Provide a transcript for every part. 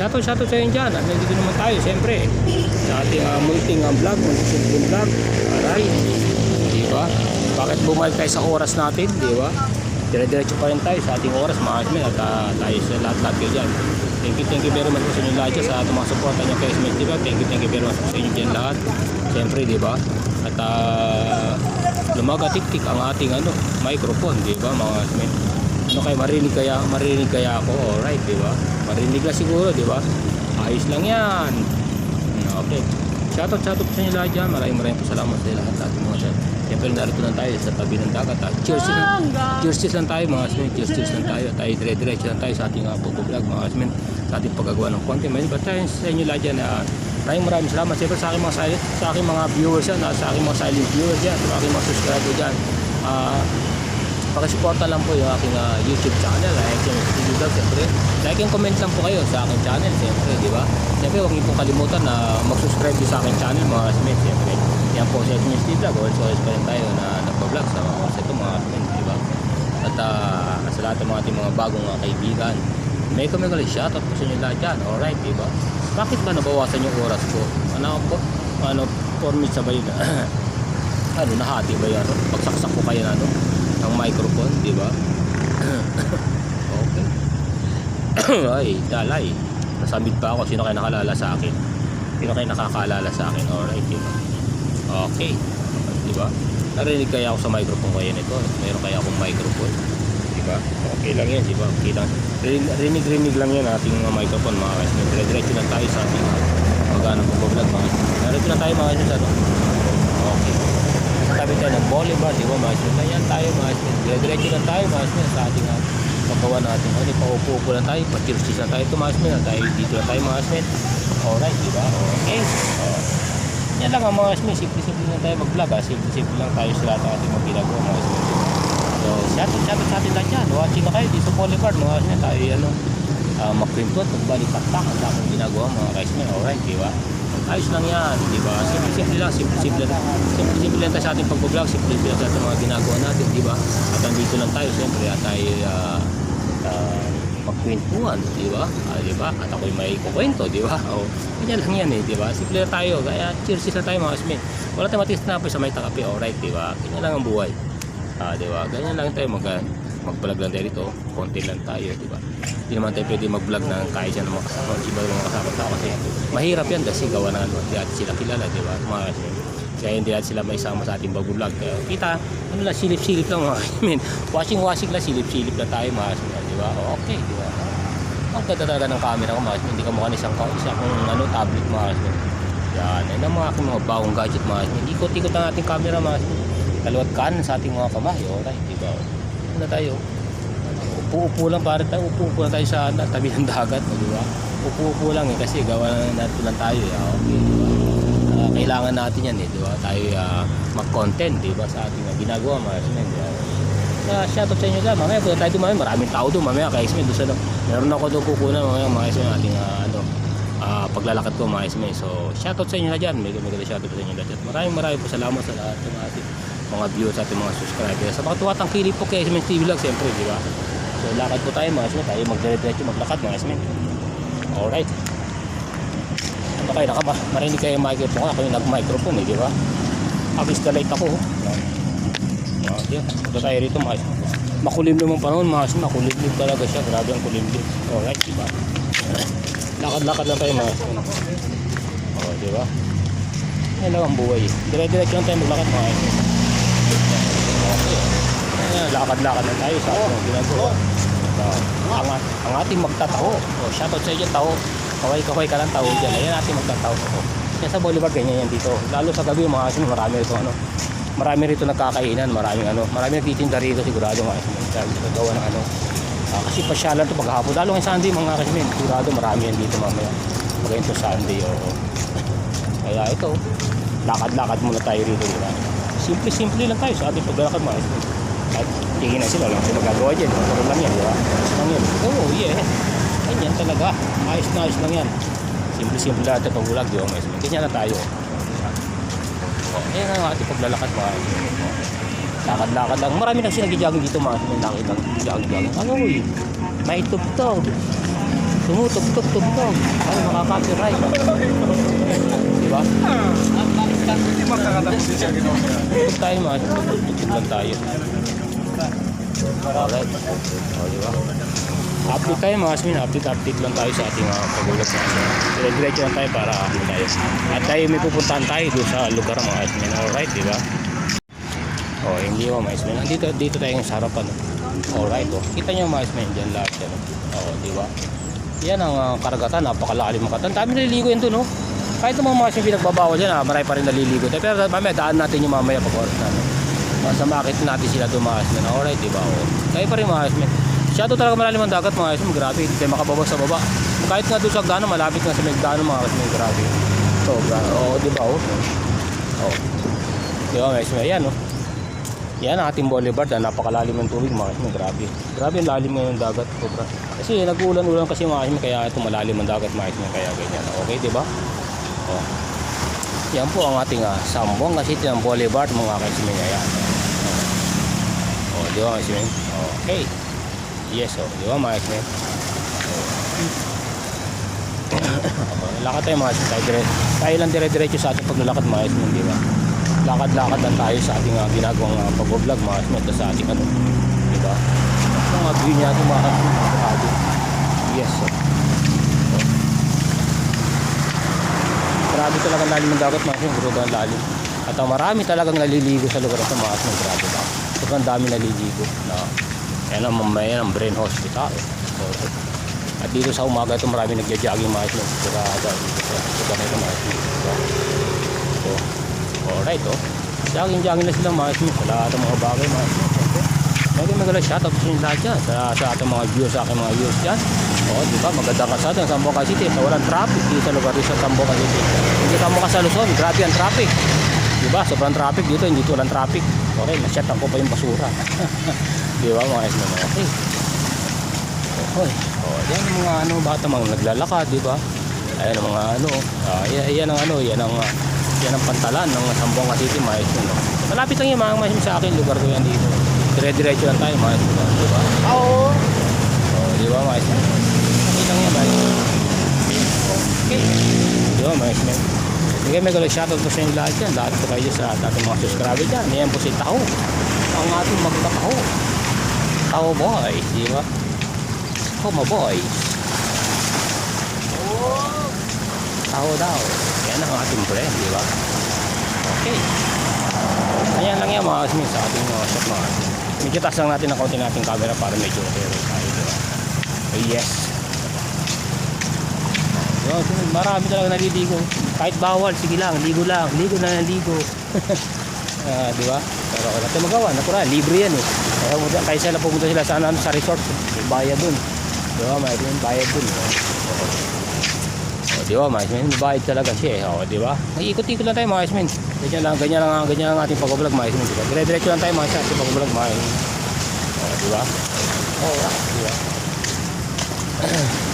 shoutout, shoutout sa inyo dyan. At nandito naman tayo, siyempre. Sa ating uh, munting uh, vlog, munting vlog. Aray. Di ba? Bakit bumalik tayo sa oras natin, di ba? Dire-diretso pa rin tayo sa ating oras, mga kasmin. At uh, tayo sa lahat-lahat kayo dyan. Thank you, thank you very much sa inyo lahat dyan sa ating mga supportan nyo kay Smith, di ba? Thank you, thank you very much sa inyo dyan lahat. Siyempre, di ba? At uh, lumagatik-tik ang ating ano, microphone, di ba mga Smith? Ano kayo, marinig kaya, marinig kaya ako, alright, di ba? Marinig na siguro, di ba? Ayos lang yan. Hmm, Okay. Shoutout, shoutout sa inyo lahat dyan. Maraming maraming po salamat sa lahat lahat mga dyan. Siyempre, narito lang tayo sa tabi ng dagat. At cheers, lang, cheers, cheers lang tayo mga kasmin. Cheers, cheers lang tayo. Tayo dire-diretso lang tayo sa ating uh, vlog mga kasmin. Sa ating paggagawa ng content. May iba tayo sa inyo lahat dyan. Uh, maraming maraming salamat. Siyempre sa aking mga silent, sa aking mga viewers yan. Uh, sa aking mga silent viewers dyan. Sa aking mga subscribers dyan. Uh, pakisuporta lang po yung aking uh, YouTube channel. Yung video vlog siyempre. Like and comment lang po kayo sa aking channel siyempre di ba? Siyempre huwag niyo pong kalimutan na mag-subscribe sa aking channel mga kasmin siyempre. Yan po sa Smith TV Vlog. Also always pa rin tayo na nagpa-vlog sa mga oras ito mga kasmin di ba? At uh, sa lahat ng mga ating mga bagong uh, kaibigan may kami ulit shoutout po sa inyo lahat dyan alright di ba? Bakit ba nabawasan yung oras ko? Ano po? Ano 4 minutes sa bayo ano nahati ba yan? Pagsaksak ko kaya na ano ng microphone, di ba? okay. Ay, dalay. Nasamid pa ako. Sino kayo nakalala sa akin? Sino kayo nakakaalala sa akin? Alright, di ba? Okay. Di ba? Narinig kaya ako sa microphone kaya nito. Meron kaya akong microphone. Di ba? Okay lang yan, di ba? Lang. Rinig-rinig lang yan ating mga microphone, mga guys. Dire-diretso lang tayo sa ating pag-ano po vlog, mga guys. Narito na tayo, mga guys. Ano? Okay tabi tayo ng volleyball, di ba mga sir? Ganyan tayo mga sir. Dire-diretso lang tayo mga sir sa ating uh, paggawa natin. Ano, paupo-upo lang tayo, pa-cheers lang tayo ito mga sir. Tayo, dito lang tayo mga sir. Alright, di ba? Okay. Uh, yan lang ang mga sir. Simple-simple lang tayo mag-vlog. Ah. Simple-simple lang tayo sa lahat ng ating mga ginagawa mga sir. So, shout out, shout out sa atin lahat yan. Watching na kayo dito sa volleyball mga sir. Tayo, ano, uh, mag-printot, magbalik-taktak ang daming ginagawa mga guys. Alright, di ba? Ayos lang yan, di ba? Simple-simple lang, simple-simple lang. Simple-simple lang tayo sa ating pag-vlog, simple-simple lang sa mga ginagawa natin, di ba? At nandito lang tayo, siyempre, at tayo uh, uh, magkwentuhan, di ba? Ah, di ba? At ako'y may kukwento, di ba? O, ganyan lang yan eh, di ba? Simple lang tayo, kaya cheers lang tayo mga kasmin. Wala tayong matis na sa may takapi, alright, di ba? Ganyan lang ang buhay. Ah, di ba? Ganyan lang tayo mag mag-vlog lang tayo dito, konti lang tayo, di ba? Hindi naman tayo pwede mag-vlog ng kaya siya ng mga kasama, iba yung mga kasama tao kasi mahirap yan kasi gawa na ano, di natin sila kilala, di ba? Mga kaya hindi natin sila may sama sa ating bago vlog. Kaya kita, ano lang, silip-silip lang mga I mean, washing-washing lang, silip-silip lang tayo mga di ba? O, okay, di ba? Ang ganda talaga ng camera ko mga hindi ka mukha isang, isang ano, tablet mga yan, yan ang mga aking mga bagong gadget mga Ikot-ikot ang ating camera mga Kaliwat kanan sa ating mga kamay, alright, di Ano tayo? Upo-upo lang para tayo, upo-upo lang tayo sa tabi ng dagat, di ba? Upo-upo lang eh, kasi gawa na natin lang tayo eh, okay, di? Uh, kailangan natin yan eh, di ba? Tayo uh, mag-content, di ba? Sa ating uh, ginagawa, mga ismen, di ba? Uh, shoutout sa inyo dyan, mamaya punta tayo mamaya maraming tao doon, mamaya kay Ismen, doon sa meron ako doon kukunan, mamaya mga Ismen, ating uh, ano, uh, paglalakad ko mga Ismen. So, shoutout sa inyo na dyan, may maganda shoutout sa inyo na dyan. Maraming maraming po salamat sa lahat ng ating mga viewers at mga subscribers. Sa mga tuwatang kilip po kay Ismen TV Vlog, siyempre, di ba? So, lakad po tayo mga Ismen, tayo magdire-diretso maglakad mga Ismen. Alright. Ano kayo, nakaba, marinig kayo yung microphone, ako yung nag-microphone eh, di ba? Abis na light ako. Oh. Okay, ito tayo rito mga Ismen. Makulim naman panahon mga Ismen, makulimlim talaga siya, grabe ang kulimlim. Alright, di ba? Lakad-lakad lang tayo mga Ismen. Oh, di ba? Yan lang ang buhay. Dire-diretso lang tayo maglakad mga Ismen. Lakad-lakad na tayo sa ating ginagawa. So, ang, ang ating magtataho. Oh, shoutout sa inyo tao. Kaway-kaway ka lang tao dyan. Ayan ating magtataho. Oh. Yan sa Bolivar, ganyan yan dito. Lalo sa gabi, mga asin, marami rito ano. Marami rito nagkakainan, maraming ano. Marami nagtitinda rito sigurado mga asin. Dahil nagawa ng ano. Ah, kasi pasyalan to paghapon. Lalo ngayon Sunday mga asin. Sigurado marami yan dito mamaya. Pag ito Sunday, oo. Kaya ito, lakad-lakad muna tayo rito. Diba? Simple-simple lang tayo sa ating paglalakad mga asin. At tingin na sila lang sila magagawa dyan. Pero lang yan, di ba? Ayos lang yan. Oh, yeah. Ganyan talaga. Ayos na ayos lang yan. Simple-simple lahat ito vlog, di ba? Mas ganyan na tayo. Oh, yan ang ating paglalakad mga Lakad-lakad lang. Marami nang sinagi-jogging dito mga May nakita jogging-jogging. Ano uy? May tugtog. Tumutugtog-tugtog. Ay, makaka-copyright. Di ba? Hindi makakatapos din siya ginawa siya. Tayo mga tugtog lang tayo. Alright. O, di ba? Update tayo mga asmin. Update, update lang tayo sa ating mga pagulat sa atin. Dire-diretso lang tayo para ano tayo. At tayo may pupuntahan tayo doon sa lugar mga asmin. Alright, di ba? Oh, hindi mo mga asmin. Dito, dito tayo sa harapan. Alright, oh. Kita nyo mga asmin. Diyan lahat yan. Oh, di ba? Yan ang uh, karagatan. Napakalalim ang karagatan. Dami naliligo yan doon, oh. Kahit yung mga asmin pinagbabawal yan, ah, marami pa rin naliligo. Pero mamaya, daan natin yung mamaya pag oras na. ano. Basta makita natin sila doon mga asmin. Alright, di ba? Oh. Kaya pa rin mga asmin. Masyado talaga malalim ang dagat mga asmin. Grabe, hindi tayo makababa sa baba. Kahit nga doon sa gano, malapit nga sa may gano mga asmin. Grabe. Sobra. Oo, di ba? Oh. Oh. Di ba, mga asmin? Ayan, oh. Yan ating boulevard. Ah, napakalalim ng tubig mga asmin. Grabe. Grabe ang lalim ngayon ng dagat. Sobra. Kasi nag-ulan-ulan kasi mga asmin. Kaya ito malalim ang dagat mga asmin. Kaya ganyan. Okay, di ba? Oh. Yan po ang ating uh, Sambong City ng Boulevard mga kasmin. Ayan. Oh, di ba mga kasmin? Okay. Yes, oh. Di ba mga kasmin? Okay, lakad tayo mga kasmin. Tayo, dire, tayo lang dire-diretso sa ating paglalakad mga kasmin. Di ba? Lakad-lakad lang tayo sa ating uh, ginagawang uh, pag-vlog mga kasmin. At sa ating ano. Di ba? Mga green natin mga. Grabe. Yes, oh. Grabe talaga lalim ng dagat mga kasmin. Sobrang lalim. At ang marami talagang naliligo sa lugar ito mga kasmin. Grabe ba? Sobrang dami naliligo. Na, yan ang mamaya ng brain hospital. So, at dito sa umaga ito marami nagja-jogging dito sa lugar na ito mga kasmin. So, alright oh. Jogging-jogging na sila mga kasmin. Sa lahat ng mga bagay mga kasmin. Siyempre, Pwede magala shoutout sa inyo lahat dyan sa, sa ating mga viewers, sa aking mga viewers dyan. Oo, di ba? Magandang kasada ng Sambuca City sa walang traffic dito sa lugar dito sa Sambuca City. Hindi ka mukha sa Luzon, grabe ang traffic. Di ba? Sobrang traffic dito, hindi ito walang traffic. Okay, nasyatan ko pa yung basura. di ba mga ismo Okay. Okay. Oh, yan ang mga ano, bata mga naglalakad, di ba? Ayan ang mga ano, ah, yan, ang ano, yan ang ah, yan ang pantalan ng Sambuca City, ismo. No? Malapit lang yung mga mga sa akin, lugar ko yan dito. Dire-diretso lang tayo, mga ismo. Di ba? Oo. Oh, di ba mga lang yan, mga ismo. Okay. Di ba mga ismo? Sige, may galang shoutout po sa inyo lahat yan. Lahat po kayo sa ating mga subscriber dyan. Yan po si Taho. Ang ating magkataho. Taho boys, di ba? Homo boys. Taho daw. Yan ang ating friend, di ba? Okay. Yan mga kasmin sa ating mga shot mga kasmin. Medyo taas lang natin ang konti nating camera para medyo clear tayo, di ba? Oh, yes. Yo, marami talaga naliligo. Kahit bawal, sige lang, ligo lang, ligo na ng ligo. Ah, di ba? Pero wala natin magawa, natural, libre yan eh. Kaya kaya sila pupunta sila sa, ano, sa resort, may bayad dun. Di ba? May bayad dun. O, di ba, mga ismen? May bayad talaga siya eh. O, di ba? Nag-ikot-ikot lang tayo mga ismen. Ganyan lang, ganyan lang, ganyan lang ang ating pag-vlog mga ismen. Di ba? Dire-diretso lang tayo mga ismen, ating pag-vlog mga ismen. O, di ba? O, di ba?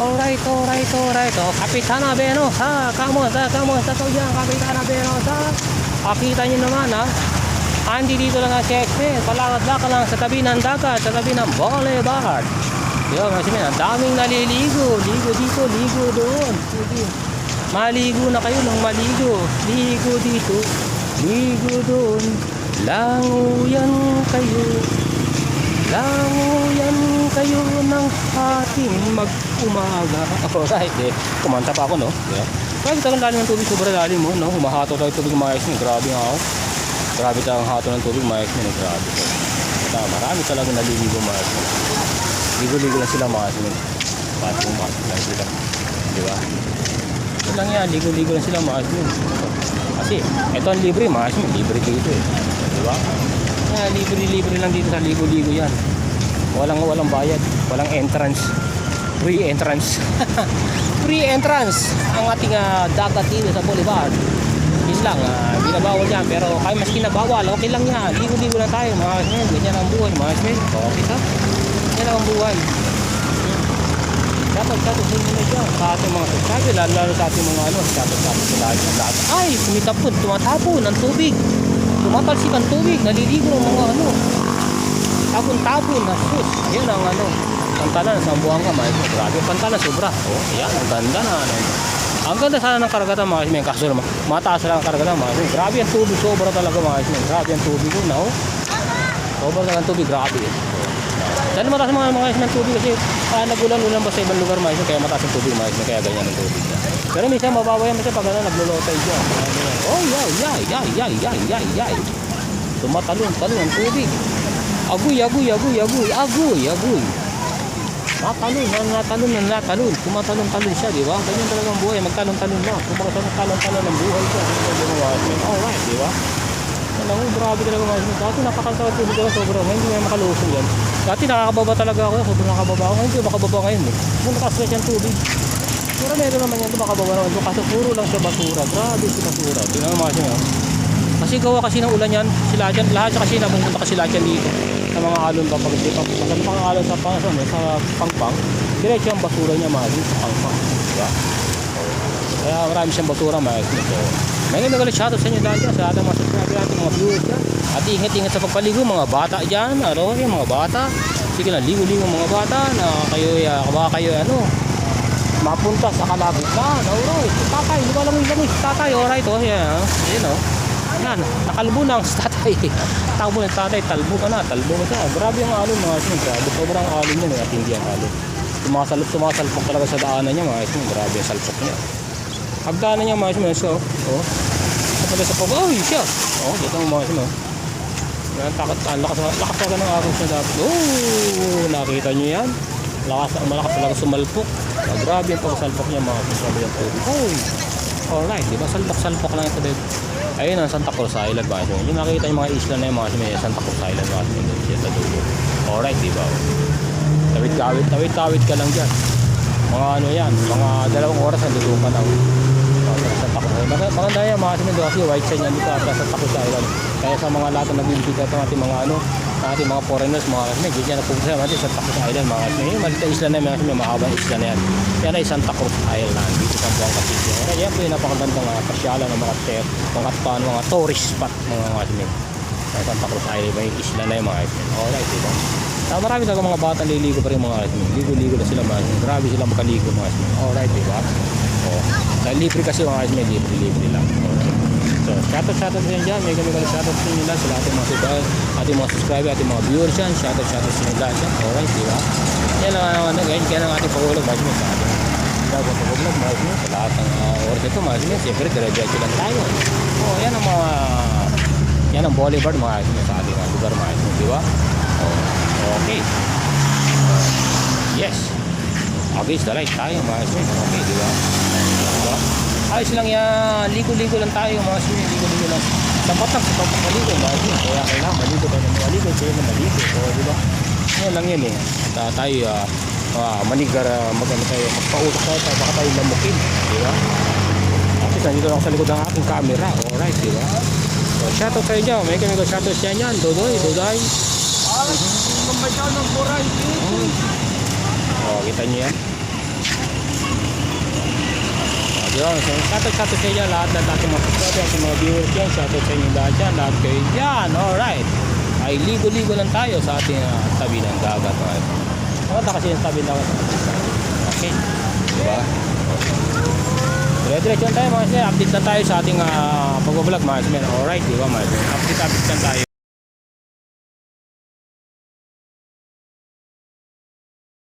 Alright, alright, alright. Oh, Kapitana Beno, ha? Kamo, sa, kamo, sa to yan, Kapitana Beno, sa. Pakita nyo naman, ha? Andi dito lang ang Shakespeare. Palakad-lakad lang sa tabi ng dagat, sa tabi ng boulevard. Mga simen, ang daming naliligo. Ligo dito, ligo doon. Sige. Maligo na kayo ng maligo. Ligo dito, ligo doon. Languyan kayo. Languyan kayo ng ating mag-umaga. Alright, eh. Kumanta pa ako, no? Yeah. Grabe talagang lalim ng tubig. Sobrang lalim mo, no? Humahato tayo tubig mga ismin. Grabe nga ako. Grabe talagang hato ng tubig mga ismin. eh. Grabe. Ito, marami talagang naliligo mga ismin. Ligo-ligo lang sila mga. Pati yung mga ismin sila. Di ba? Ito lang yan. Ligo-ligo lang sila mga ismin. Kasi, ito ang libre mga ismin. Libre dito eh. Di ba? Yeah, libre-libre lang dito sa ligo-ligo yan. Walang walang bayad, walang entrance. Free entrance. Free entrance ang ating ah, dagat dito sa Boulevard. Yun lang, uh, binabawal yan. Pero kaya mas kinabawal, okay lang yan. Ligo-ligo lang tayo, mga kasmen. Ganyan ang buhay, mga kasmen. Okay ka? Ganyan lang ang buhay. Dapat sa ating mga dyan, sa ating mga subscriber, lalo, lalo sa ating mga ano, dapat sa ating lahat ng lahat. Ay, sumitapon, tumatapon ng tubig. Tumatalsik ang tubig, naliligo ng mga ano. Tapon-tapon na sus. Yan ang ano. Pantalan, sa Buanga, mga isme. Grabe yung pantalan, sobra. Oh, yan, ang ganda na. Ano. Ang ganda sana ng karagatan, mga isme. Kaso naman, mataas lang ang karagatan, mga isme. Grabe ang tubig, sobra talaga, mga isme. Grabe ang tubig ko, no? Sobra talaga ang tubig, grabe. Dahil mataas mga mga ang tubig kasi ah, nagulan-ulan ba sa ibang lugar, mga isme. Kaya mataas ang tubig, mga isme. Kaya ganyan ang tubig. Pero minsan mababa yan kasi pag ano, naglulotay dyan. Oh, yay, yay, yay, yay, yay, yay, yay. Tumatalon, talon ang tubig. Agoy, agoy, agoy, agoy, agoy, agoy. Natalon, na, natalon, na, natalon. Tumatalon-talon siya, di ba? Ganyan talaga ang buhay. Magtalon-talon lang. Kung talon-talon ng buhay siya. Mga husband. Alright, di ba? Mo, grabe talaga mga husband. Dati nakakasawat ko dito sobrang. Ngayon hindi nga makalusong yan. Dati nakakababa talaga ako. Sobrang nakakababa ako. Ngayon makababa ngayon eh. Kung nakaswet yung tubig. Pero meron naman yan. Makababa naman. So, kaso puro lang siya basura. Grabe si basura. Tingnan mga husband. Kasi gawa kasi ng ulan yan, sila dyan, lahat siya kasi napupunta kasi lahat yan dito sa mga alon pa pag di pa sa mga alon sa pang sa, sa pangpang diretso ang basura niya mga sa pangpang diba? kaya marami siyang basura mga so, may nagalit shoutout sa inyo dahil dyan sa ating mga subscriber natin mga viewers dyan at ingat-ingat sa pagpaligo mga bata dyan ano yung mga bata sige na ligo-ligo mga bata na kayo uh, baka kayo ano mapunta sa kalabutan alright tatay lumalangoy-langoy si tatay alright oh yan oh. yun oh yan, nakalbo na ang tatay. Takbo ng tatay, talbo ka na, talbo ka na. Grabe ang alon mga isin, grabe. Sobrang alon niya, at hindi ang alon. Sumasalop, sumasalpok talaga sa daanan niya mga isin. Grabe ang salpok niya. Pagdaanan niya mga isin, so, oh. Kapag sa pag, oh, siya. Oh, dito ang mga isin, oh. Yan, takot, ang lakas, lakas talaga ng araw siya dapat. Oh, nakita niyo yan? Lakas, malakas talaga sumalpok. Ah, grabe ang pagsalpok niya mga isin. Grabe ang tubig. Oh, alright, di ba? Salpok-salpok lang ito dito. Ayun ang Santa Cruz Island mga siya. Yung nakita yung mga isla na yung mga siya, Santa Cruz Island siya. Doon siya sa dulo. Alright, di ba? Tawid-tawid, tawid-tawid ka lang dyan. Mga ano yan, mga dalawang oras ang dulo ka lang. Mag- Maganda yan mga doon kasi white sand yan dito sa Santa Cruz Island. Kaya sa mga lahat na nagbibigay sa ating mga ano, sa ating mga foreigners, mga kasi may ganyan na pupunta natin sa Cruz Island mga kasi. Yung maliit na isla na yan, mga kasi mahabang isla na yan. Yan ay Santa Cruz Island dito sa Buanga City. Kaya yan po yung napakagandang mga pasyalan ng mga ter, mga pan, mga tourist spot mga mga kasi. Sa Santa Cruz Island, may isla na yung mga kasi. Alright, diba? Ah, marami talaga mga bata liligo pa rin mga kasi. Ligo-ligo na sila mga. Grabe sila makaligo mga kasi. Alright, diba? Oh. Dahil libre kasi mga kasi, libre-libre lang. Alright. So, shoutout shoutout sa inyo dyan. Mega mega shoutout sa inyo lahat sa lahat ng mga subscriber, ating mga subscriber, ating mga viewers dyan. Shoutout shoutout sa inyo lahat dyan. Alright, di ba? Yan lang ang ano, guys. Yan ang ating pag-ulag. Mga sa ating bago pag-ulag. Mga sa lahat ng uh, oras ito. Mga sinyo, siyempre, dire-diretso lang tayo. Oh, yan ang mga yan ang boulevard mga sinyo sa ating uh, lugar mga sinyo, di ba? Oh, okay. Yes. Okay, the light tayo mga sinyo. Okay, di ba? Di ba? Ayos lang yan. Ligo-ligo lang tayo mga sinyo. Ligo-ligo lang. Sapat lang sa pagpapaligo. Mga sinyo. Kaya kailangan maligo tayo ng maligo. Kaya na maligo. O, di ba? Yan lang yan eh. At uh, tayo uh, uh, manigar uh, magano tayo. Magpautok tayo. tayo baka tayo lamukin. Di ba? At least nandito ako sa likod ng aking camera. Alright, di ba? So, shoutout kayo dyan. May kami ko shoutout siya yan. Dodoy, Dodoy. Ay, mamadyaw ng buray. Oh, kita niyo yan. Yun. So, shoutout shoutout sa inyo lahat ng ating mga subscribers, ating mga viewers dyan. Shoutout sa inyo lahat dyan. Lahat kayo dyan. Alright. Ay ligo-ligo lang tayo sa ating ah, tabi ng dagat. Alright. Maganda kasi yung tabi ng dagat. Okay. Diba? Dire-diretso tayo mga sir. Update lang tayo sa ating uh, pag-vlog mga sir. Alright, diba mga sir? Update, update lang tayo.